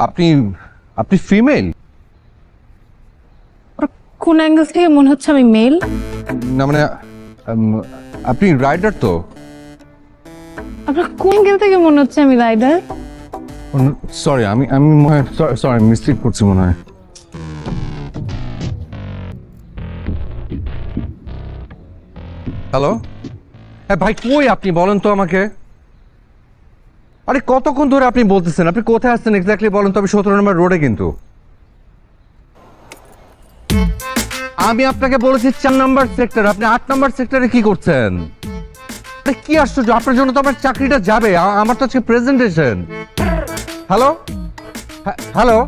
আপনি আপনি ফিমেল কোন অ্যাঙ্গেল থেকে মনে হচ্ছে আমি মেল না মানে আপনি রাইডার তো? আপনার কোন অ্যাঙ্গেল থেকে মনে হচ্ছে আমি রাইডার সরি আমি আমি সরি মিস্টেক করছি মনে হয়। হ্যালো হ্যাঁ ভাই কই আপনি? বলেন তো আমাকে। আরে কতক্ষণ ধরে আপনি বলতেছেন? আপনি কোথায় আসছেন এক্স্যাক্টলি বলেন তো, আমি সতেরো নম্বর রোডে কিন্তু। আমি আপনাকে বলেছি চার নম্বর সেক্টর আপনি আট নম্বর সেক্টরে কি করছেন? কি আশ্চর্য, আপনার জন্য তো আমার চাকরিটা যাবে আমার তো আজকে প্রেজেন্টেশন হ্যালো হ্যালো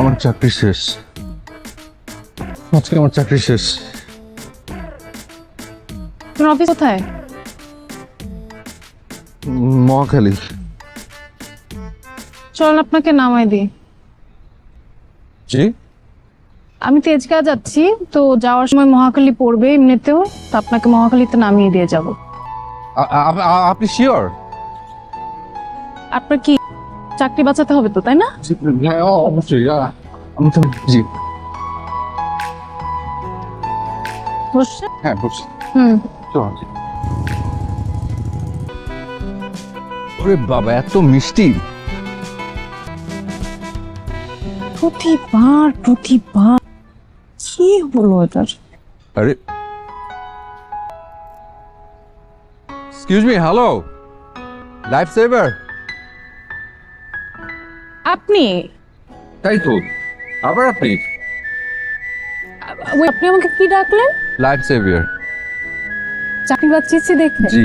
আমার চাকরি শেষ। আজকে আমার চাকরি শেষ। আপনার অফিস কোথায়? মহাখালী চলুন আপনাকে নামাই দিই। জি আমি তেজগাঁ যাচ্ছি তো যাওয়ার সময় মহাখালী পড়বে এমনিতেও তো আপনাকে মহাখালীতে নামিয়ে দিয়ে যাব। আপনি শিওর আপনার কি চাকরি বাঁচাতে হবে তো তাই না? হ্যাঁ অবশ্যই আমি তো জি। হ্যাঁ বুঝছি হুম ওরে বাবা এত মিষ্টি। প্রতিবার প্রতিবার। কি হলো এটার আরে। Excuse me hello life saver আপনি? তাই তো। আবার আপনি? ওই আপনি আমাকে কি ডাকলেন? লাইফ সেভিয়ার চাকরি বাঁচিয়েছি দেখে জি।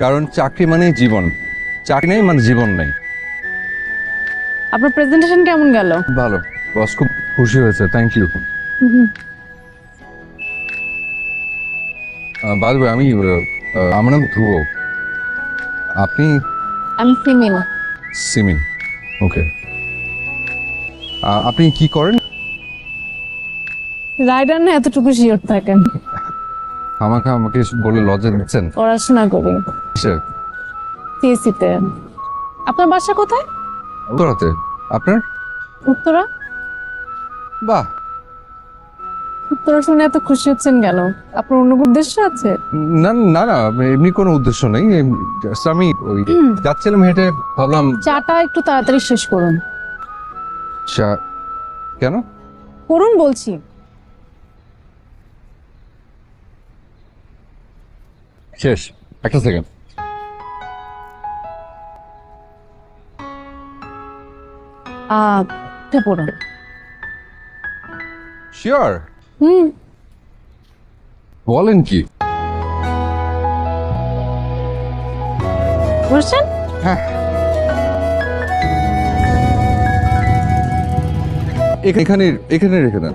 কারণ চাকরি মানে জীবন। চাকরি নেই মানে জীবন নেই। আপনার প্রেজেন্টেশন কেমন গেল? ভালো। বস খুব খুশি হয়েছে থ্যাংক ইউ বাদ আমি আমার নাম ধ্রুব। আপনি? আমি ফিমেল সিমিন ওকে আপনি কি করেন? রাইডার না এতটুকু শিওর থাকেন? আমাকে আমাকে বলে লজ্জা দিচ্ছেন? পড়াশোনা করি? সিএসিতে আপনার বাসা কোথায়? উত্তরাতে। আপনার? উত্তরা। বাহ। উত্তরা শুনে এত খুশি হচ্ছেন কেন? আপনার অন্য উদ্দেশ্য আছে? না না না এমনি কোনো উদ্দেশ্য নেই। এম- আমি ওই যাচ্ছিলাম হেঁটে ভাবলাম চাটা একটু তাড়াতাড়ি শেষ করুন। চা- কেন? করুন বলছি। শেষ একটা সেকেন্ড আহ উঠে পড়ুন। Sure hmm. বলেন কি? এখ- এখানে এখানে রেখে দেন।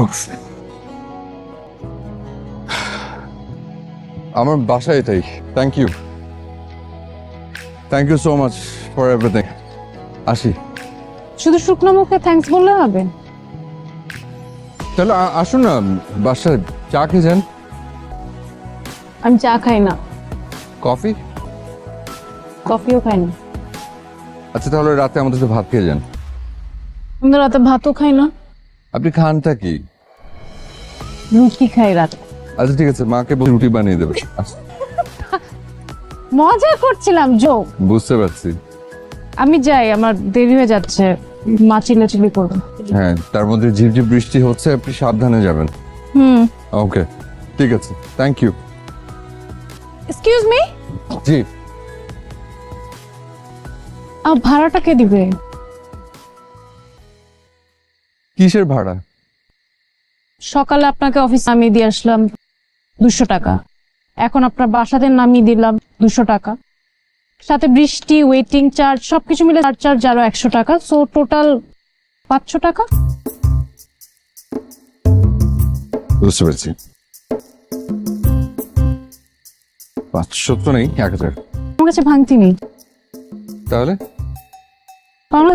উফ। আমার বাসায় এটাই। Thank you thank you so much for everything আসি। শুধু শুকনো মুখে থ্যাঙ্কস বললে হবে? তাহলে আ- আসুন না বাসায় চা খেয়ে যান। আমি চা খাই না। কফি কফিও খাই না। আচ্ছা তাহলে রাতে আমাদের সাথে ভাত খেয়ে যান। আমি রাতে ভাতও খাই না। আপনি খানটা কি? রুটি খাই রাতে। আচ্ছা ঠিক আছে মাকে রুটি বানিয়ে দেবে। আচ্ছা, মজা করছিলাম জো। বুঝতে পারছি। আমি যাই আমার দেরি হয়ে যাচ্ছে। মা চিল্লাচিল্লি করবে। হ্যাঁ তার মধ্যে ঝিপঝিপ বৃষ্টি হচ্ছে আপনি সাবধানে যাবেন। হুম। ওকে ঠিক আছে থ্যাংক ইউ এক্সকিউজ মি জি। ভাড়াটা কে দিবে? কিসের ভাড়া? সকালে আপনাকে অফিস নামিয়ে দিয়ে আসলাম। দুশো টাকা। এখন আপনার বাসাতে নামিয়ে দিলাম দুশো টাকা। সাথে বৃষ্টি ওয়েটিং চার্জ সবকিছু মিলে চার্জ চার্জ আরও একশো টাকা। সো টোটাল পাঁচশো টাকা। বুঝতে পেরেছি। পাঁচশো তো নেই এক হাজার। আমার কাছে ভাঙতি নেই। তাহলে? বাংলা